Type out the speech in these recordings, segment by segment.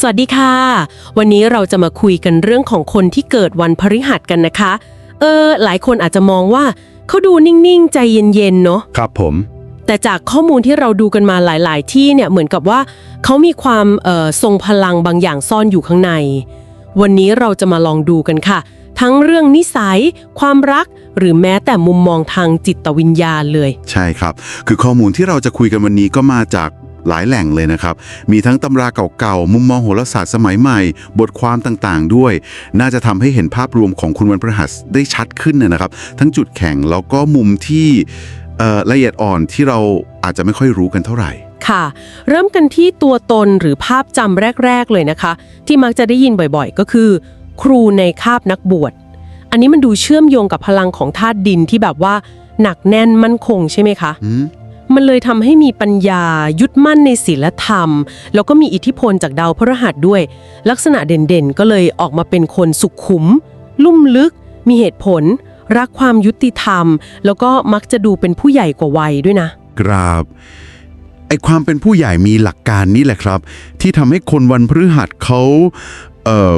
สวัสดีค่ะ วันนี้เราจะมาคุยกันเรื่องของคนที่เกิดวันพฤหัสกันนะคะ เออ หลายคนอาจจะมองว่าเขาดูนิ่งๆ ใจเย็นๆ เนาะครับผม แต่จากข้อมูลที่เราดูกันมาหลาย ๆ ที่เนี่ยเหมือนกับว่าเขามีความเอ่อทรงพลังบางอย่างซ่อนอยู่ข้างใน วันนี้เราจะมาลองดูกันค่ะ ทั้งเรื่องนิสัย ความรัก หรือแม้แต่มุมมองทางจิตวิญญาณเลย ใช่ครับ คือข้อมูลที่เราจะคุยกันวันนี้ก็มาจาก หลายแหล่งเลยนะครับ มีทั้งตำราเก่าๆ มุมมองโหราศาสตร์สมัยใหม่ บทความต่างๆ ด้วย น่าจะทำให้เห็นภาพรวมของคุณวันพฤหัสได้ชัดขึ้นนะนะครับ ทั้งจุดแข็งแล้วก็มุมที่เอ่อละเอียดอ่อนที่เราอาจจะไม่ค่อยรู้กันเท่าไหร่ค่ะ เริ่มกันที่ตัวตนหรือภาพจำแรก ๆ เลยนะคะ ที่มักจะได้ยินบ่อยๆ ก็คือ ครูในคาบนักบวช อันนี้มันดูเชื่อมโยงกับพลังของธาตุดินที่แบบว่าหนักแน่นมั่นคงใช่ไหมคะอื มมันเลยทำให้มีปัญญายึดมั่นในศีลธรรม แล้วก็มีอิทธิพลจากดาวพฤหัสด้วย ลักษณะเด่นๆ ก็เลยออกมาเป็นคนสุขุม ลุ่มลึก มีเหตุผล รักความยุติธรรม แล้วก็มักจะดูเป็นผู้ใหญ่กว่าวัยด้วยนะ กราบไอความเป็นผู้ใหญ่มีหลักการนี่แหละครับ ที่ทำให้คนวันพฤหัสเขาเอ่อ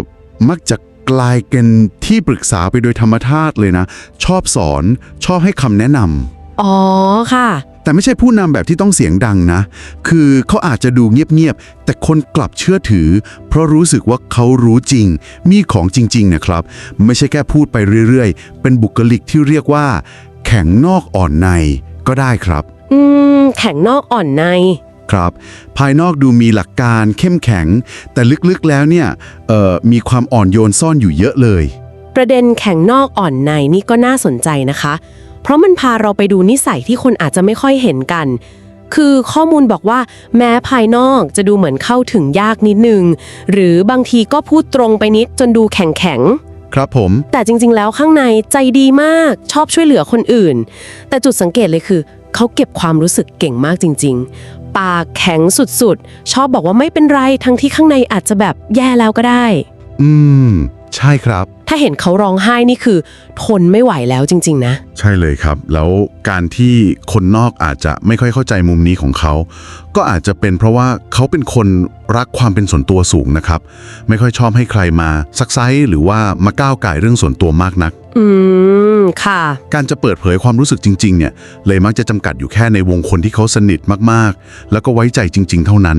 มักจะกลายเป็นที่ปรึกษาไปโดยธรรมชาติเลยนะ ชอบสอนชอบให้คำแนะนำอ๋อค่ะ แต่ไม่ใช่ผู้นำแบบที่ต้องเสียงดังนะ คือเขาอาจจะดูเงียบๆ แต่คนกลับเชื่อถือ เพราะรู้สึกว่าเขารู้จริง มีของจริงๆนะครับ ไม่ใช่แค่พูดไปเรื่อยๆ เป็นบุคลิกที่เรียกว่า แข็งนอกอ่อนในก็ได้ครับ อืม แข็งนอกอ่อนใน ครับ ภายนอกดูมีหลักการเข้มแข็ง แต่ลึกๆแล้วเนี่ยเอ่อมีความอ่อนโยนซ่อนอยู่เยอะเลย ประเด็นแข็งนอกอ่อนในนี่ก็น่าสนใจนะคะ เพราะมันพาเราไปดูนิสัยที่คนอาจจะไม่ค่อยเห็นกัน คือข้อมูลบอกว่า แม้ภายนอกจะดูเหมือนเข้าถึงยากนิดนึง หรือบางทีก็พูดตรงไปนิดจนดูแข็งแข็งๆครับผม แต่จริง ๆ แล้วข้างในใจดีมากชอบช่วยเหลือคนอื่น แต่จุดสังเกตเลยคือ เขาเก็บความรู้สึกเก่งมากจริง ๆ ปากแข็งสุดๆ ชอบบอกว่าไม่เป็นไรทั้งที่ข้างในอาจจะแบบแย่แล้วก็ได้ อืม ใช่ครับ ถ้าเห็นเขาร้องไห้นี่คือ ทนไม่ไหวแล้วจริง ๆ นะ ใช่เลยครับ แล้วการที่คนนอกอาจจะไม่ค่อยเข้าใจมุมนี้ของเขา ก็อาจจะเป็นเพราะว่าเขาเป็นคนรักความเป็นส่วนตัวสูงนะครับ ไม่ค่อยชอบให้ใครมาซักไซหรือว่ามาก้าวไก่ายเรื่องส่วนตัวมากนัก อืม ค่ะ การจะเปิดเผยความรู้สึกจริง ๆ เนี่ย เลยมักจะจำกัดอยู่แค่ในวงคนที่เขาสนิทมากๆ แล้วก็ไว้ใจจริง ๆ เท่านั้น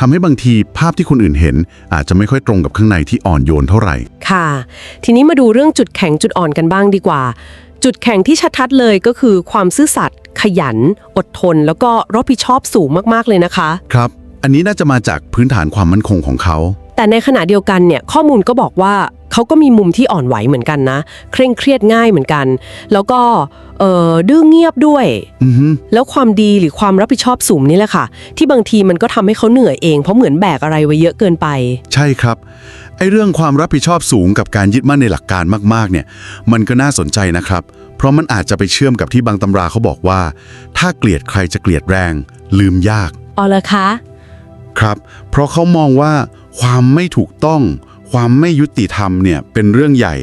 ทำให้บางทีภาพที่คนอื่นเห็น อาจจะไม่ค่อยตรงกับข้างในที่อ่อนโยนเท่าไหร่ ค่ะทีนี้มาดูเรื่องจุดแข็งจุดอ่อนกันบ้างดีกว่า จุดแข็งที่ชัดๆเลยก็คือความซื่อสัตย์ขยัน อดทน แล้วก็รับผิดชอบสูงมากๆเลยนะคะ ครับ อันนี้น่าจะมาจากพื้นฐานความมั่นคงของเขา แต่ในขณะเดียวกันเนี่ยข้อมูลก็บอกว่า เขาก็มีมุมที่อ่อนไหวเหมือนกันนะ เคร่งเครียดง่ายเหมือนกัน แล้วก็เอ่อดื้อเงียบด้วยอือฮึแล้วความดีหรือความรับผิดชอบสูงนี่แหละค่ะ ที่บางทีมันก็ทำให้เขาเหนื่อยเองเพราะเหมือนแบกอะไรไว้เยอะเกินไป ใช่ครับไอ้เรื่องความรับผิดชอบสูงกับการยึดมั่นในหลักการมากๆ เนี่ย มันก็น่าสนใจนะครับ เพราะมันอาจจะไปเชื่อมกับที่บางตำราเขาบอกว่า ถ้าเกลียดใครจะเกลียดแรง ลืมยากอ๋อเหรอคะ ครับ เพราะเขามองว่าความไม่ถูกต้อง ความไม่ยุติธรรมเนี่ยเป็นเรื่องใหญ่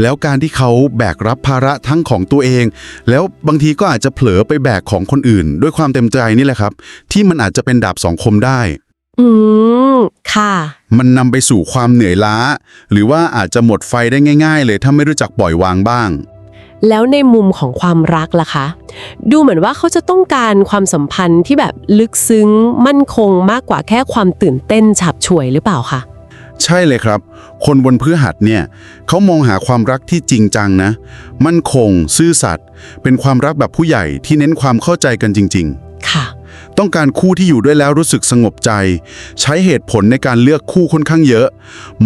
แล้วการที่เขาแบกรับภาระทั้งของตัวเอง แล้วบางทีก็อาจจะเผลอไปแบกของคนอื่น ด้วยความเต็มใจนี่แหละครับ ที่มันอาจจะเป็นดาบสองคมได้ อืม ค่ะ มันนำไปสู่ความเหนื่อยล้า หรือว่าอาจจะหมดไฟได้ง่าย ๆ เลยถ้าไม่รู้จักปล่อยวางบ้าง แล้วในมุมของความรักล่ะคะ ดูเหมือนว่าเขาจะต้องการความสัมพันธ์ที่แบบลึกซึ้ง มั่นคงมากกว่าแค่ความตื่นเต้นฉับฉวยหรือเปล่าคะ ใช่เลยครับ คนบนพฤหัสเนี่ยเขามองหาความรักที่จริงจังนะ มั่นคง ซื่อสัตย์เป็นความรักแบบผู้ใหญ่ที่เน้นความเข้าใจกันจริงค่ะๆต้องการคู่ที่อยู่ด้วยแล้วรู้สึกสงบใจ ใช้เหตุผลในการเลือกคู่ค่อนข้างเยอะ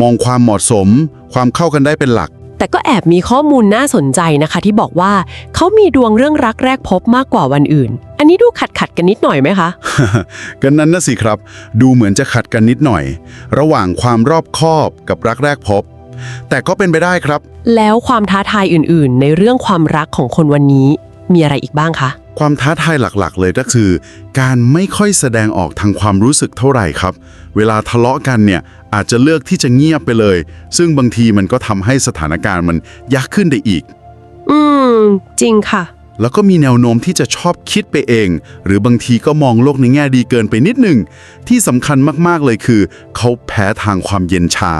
มองความเหมาะสม ความเข้ากันได้เป็นหลัก แต่ก็แอบมีข้อมูลน่าสนใจนะคะ ที่บอกว่าเขามีดวงเรื่องรักแรกพบมากกว่าวันอื่น อันนี้ดูขัดขัดๆกันนิดหน่อยไหมคะ กันนั้นนะสิครับ ดูเหมือนจะขัดกันนิดหน่อย ระหว่างความรอบคอบกับรักแรกพบ แต่ก็เป็นไปได้ครับ แล้วความท้าทายอื่นๆ ในเรื่องความรักของคนวันนี้มีอะไรอีกบ้างคะ ความท้าทายหลักๆ เลยก็คือ การไม่ค่อยแสดงออกทางความรู้สึกเท่าไหร่ครับ เวลาทะเลาะกันเนี่ยอาจจะเลือกที่จะเงียบไปเลย ซึ่งบางทีมันก็ทำให้สถานการณ์มันยากขึ้นได้อีก อืม จริงค่ะ แล้วก็มีแนวโน้มที่จะชอบคิดไปเอง หรือบางทีก็มองโลกในแง่ดีเกินไปนิดหนึ่งที่สำคัญมากๆเลยคือ เขาแพ้ทางความเย็นชา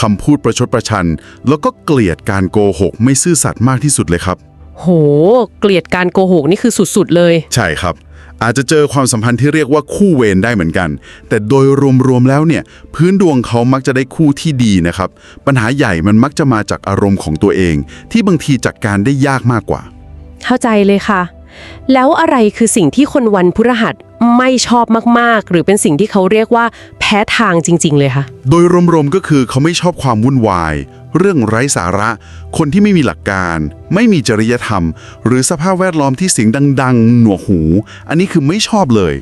คำพูดประชดประชัน แล้วก็เกลียดการโกหกไม่ซื่อสัตย์มากที่สุดเลยครับ โห เกลียดการโกหกนี่คือสุดๆเลย ใช่ครับ อาจจะเจอความสัมพันธ์ที่เรียกว่าคู่เวรได้เหมือนกัน แต่โดยรวมๆแล้วเนี่ย พื้นดวงเขามักจะได้คู่ที่ดีนะครับ ปัญหาใหญ่มันมักจะมาจากอารมณ์ของตัวเอง ที่บางทีจัดการได้ยากมากกว่า เข้าใจเลยค่ะ แล้วอะไรคือสิ่งที่คนวันพฤหัสไม่ชอบมากๆ หรือเป็นสิ่งที่เขาเรียกว่าแพ้ทางจริง ๆ เลยค่ะโดยรวมๆก็คือเขาไม่ชอบความวุ่นวาย เรื่องไร้สาระ คนที่ไม่มีหลักการ ไม่มีจริยธรรม หรือสภาพแวดล้อมที่เสียงดัง ๆ หนวกหู อันนี้คือไม่ชอบเลย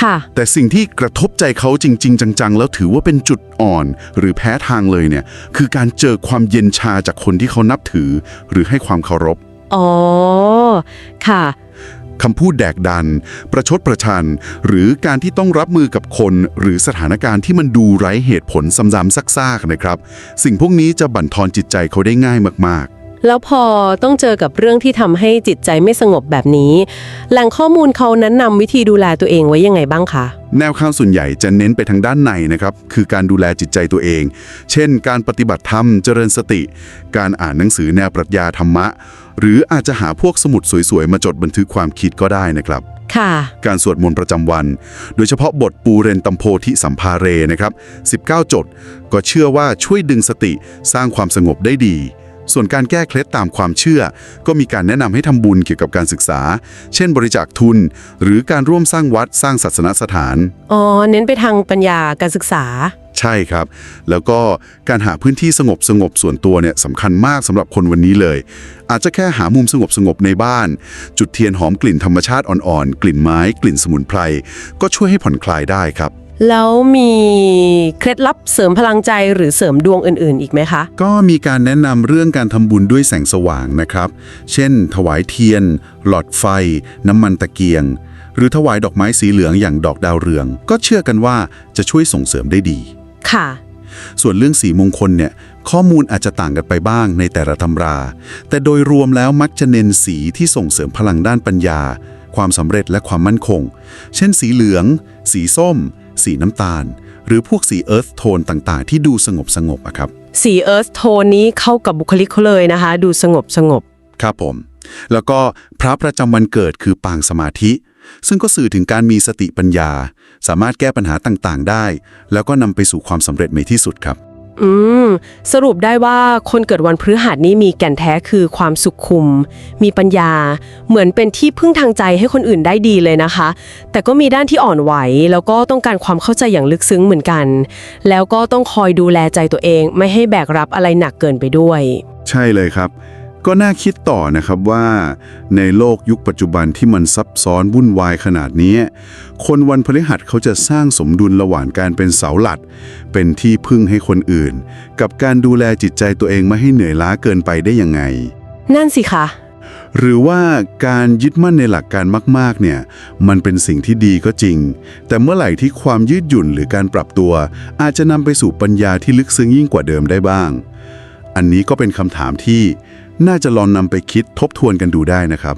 ค่ะ แต่สิ่งที่กระทบใจเขาจริง ๆ จัง ๆ แล้วถือว่าเป็นจุดอ่อน หรือแพ้ทางเลยเนี่ย คือการเจอความเย็นชาจากคนที่เขานับถือ หรือให้ความเคารพ อ๋อ ค่ะ คำพูดแดกดัน ประชดประชัน หรือการที่ต้องรับมือกับคนหรือสถานการณ์ที่มันดูไร้เหตุผลซ้ำๆซากๆนะครับ สิ่งพวกนี้จะบั่นทอนจิตใจเขาได้ง่ายมาก แล้วพอต้องเจอกับเรื่องที่ทำให้จิตใจไม่สงบแบบนี้ แหล่งข้อมูลเขานั้นนำวิธีดูแลตัวเองไว้ยังไงบ้างคะๆแนวข้างส่วนใหญ่จะเน้นไปทางด้านในนะครับ คือการดูแลจิตใจตัวเอง เช่น การปฏิบัติธรรม เจริญสติ การอ่านหนังสือแนวปรัชญาธรรมะ หรืออาจจะหาพวกสมุดสวยๆ มาจดบันทึกความคิดก็ได้นะครับ ค่ะ การสวดมนต์ประจำวัน โดยเฉพาะบทปูเรนตัมโพธิสัมภาเรนะครับ 19 จด ก็เชื่อว่าช่วยดึงสติสร้างความสงบได้ดี ส่วนการแก้เคล็ดตามความเชื่อ ก็มีการแนะนำให้ทำบุญเกี่ยวกับการศึกษา เช่น บริจาคทุน หรือการร่วมสร้างวัดสร้างศาสนสถาน อ๋อ เน้นไปทางปัญญาการศึกษา ใช่ครับ แล้วก็การหาพื้นที่สงบสงบส่วนตัวเนี่ยสำคัญมากสำหรับคนวันนี้เลย อาจจะแค่หามุมสงบสงบในบ้าน จุดเทียนหอมกลิ่นธรรมชาติอ่อนๆ กลิ่นไม้ กลิ่นสมุนไพร ก็ช่วยให้ผ่อนคลายได้ครับ แล้วมีเคล็ดลับเสริมพลังใจหรือเสริมดวงอื่นๆ อีกไหมคะ ก็มีการแนะนำเรื่องการทำบุญด้วยแสงสว่างนะครับ เช่น ถวายเทียน หลอดไฟ น้ำมันตะเกียง หรือถวายดอกไม้สีเหลืองอย่างดอกดาวเรือง ก็เชื่อกันว่าจะช่วยส่งเสริมได้ดี ค่ะ ส่วนเรื่องสีมงคลเนี่ยข้อมูลอาจจะต่างกันไปบ้างในแต่ละตำรา แต่โดยรวมแล้วมักจะเน้นสีที่ส่งเสริมพลังด้านปัญญา ความสำเร็จและความมั่นคง เช่น สีเหลือง สีส้ม สีน้ำตาล หรือพวกสีเอิร์ธโทนต่างๆ ที่ดูสงบสงบๆอะครับ สีเอิร์ธโทนนี้เข้ากับบุคลิกเขาเลยนะคะ ดูสงบสงบครับผม แล้วก็พระประจำวันเกิดคือปางสมาธิ ซึ่งก็สื่อถึงการมีสติปัญญา สามารถแก้ปัญหาต่างๆ ได้ แล้วก็นำไปสู่ความสำเร็จในที่สุดครับ อืม สรุปได้ว่าคนเกิดวันพฤหัสนี้มีแก่นแท้คือความสุขคุม มีปัญญา เหมือนเป็นที่พึ่งทางใจให้คนอื่นได้ดีเลยนะคะ แต่ก็มีด้านที่อ่อนไหว แล้วก็ต้องการความเข้าใจอย่างลึกซึ้งเหมือนกัน แล้วก็ต้องคอยดูแลใจตัวเอง ไม่ให้แบกรับอะไรหนักเกินไปด้วย ใช่เลยครับ ก็น่าคิดต่อนะครับว่าในโลกยุคปัจจุบันที่มันซับซ้อนวุ่นวายขนาดนี้ คนวันพฤหัสเขาจะสร้างสมดุลระหว่างการเป็นเสาหลัก เป็นที่พึ่งให้คนอื่น กับการดูแลจิตใจตัวเองไม่ให้เหนื่อยล้าเกินไปได้ยังไง นั่นสิคะ หรือว่าการยึดมั่นในหลักการมาก ๆ เนี่ย มันเป็นสิ่งที่ดีก็จริง แต่เมื่อไหร่ที่ความยืดหยุ่นหรือการปรับตัว อาจจะนำไปสู่ปัญญาที่ลึกซึ้งยิ่งกว่าเดิมได้บ้าง อันนี้ก็เป็นคำถามที่น่าจะลองนำไปคิดทบทวนกันดูได้นะครับ